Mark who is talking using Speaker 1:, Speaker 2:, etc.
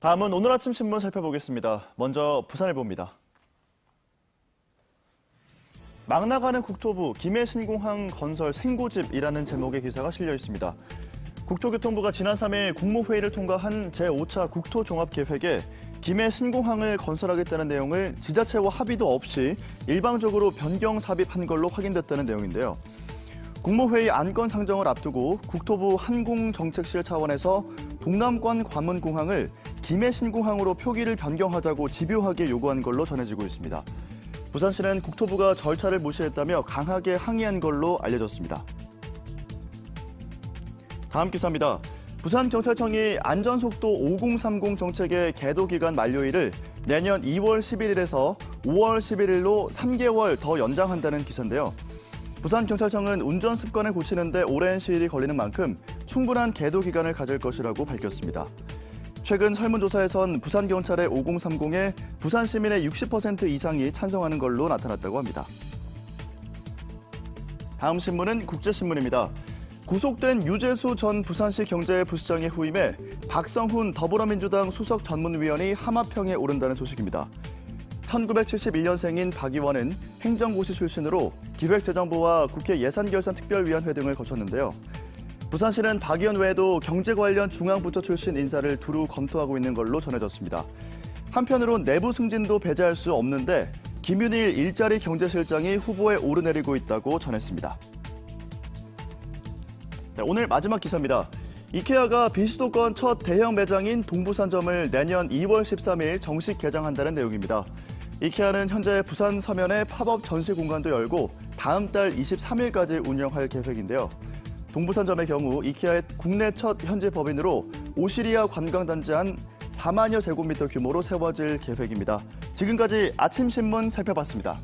Speaker 1: 다음은 오늘 아침 신문 살펴보겠습니다. 먼저 부산일보입니다. 막 나가는 국토부 김해 신공항 건설 생고집이라는 제목의 기사가 실려 있습니다. 국토교통부가 지난 3일 국무회의를 통과한 제5차 국토종합계획에 김해 신공항을 건설하겠다는 내용을 지자체와 합의도 없이 일방적으로 변경 삽입한 걸로 확인됐다는 내용인데요. 국무회의 안건 상정을 앞두고 국토부 항공정책실 차원에서 동남권 관문공항을 김해 신공항으로 표기를 변경하자고 집요하게 요구한 걸로 전해지고 있습니다. 부산시는 국토부가 절차를 무시했다며 강하게 항의한 걸로 알려졌습니다. 다음 기사입니다. 부산경찰청이 안전속도 5030 정책의 계도 기간 만료일을 내년 2월 11일에서 5월 11일로 3개월 더 연장한다는 기사인데요. 부산경찰청은 운전 습관을 고치는데 오랜 시일이 걸리는 만큼 충분한 계도 기간을 가질 것이라고 밝혔습니다. 최근 설문조사에선 부산경찰의 5030에 부산 시민의 60% 이상이 찬성하는 걸로 나타났다고 합니다. 다음 신문은 국제신문입니다. 구속된 유재수 전 부산시 경제부시장의 후임에 박성훈 더불어민주당 수석 전문위원이 하마평에 오른다는 소식입니다. 1971년생인 박 의원은 행정고시 출신으로 기획재정부와 국회 예산결산특별위원회 등을 거쳤는데요. 부산시는 박 의원 외에도 경제 관련 중앙부처 출신 인사를 두루 검토하고 있는 걸로 전해졌습니다. 한편으론 내부 승진도 배제할 수 없는데 김윤일 일자리 경제실장이 후보에 오르내리고 있다고 전했습니다. 네, 오늘 마지막 기사입니다. 이케아가 비수도권 첫 대형 매장인 동부산점을 내년 2월 13일 정식 개장한다는 내용입니다. 이케아는 현재 부산 서면에 팝업 전시 공간도 열고 다음 달 23일까지 운영할 계획인데요. 동부산점의 경우 이케아의 국내 첫 현지 법인으로 오시리아 관광단지 한 4만여 제곱미터 규모로 세워질 계획입니다. 지금까지 아침 신문 살펴봤습니다.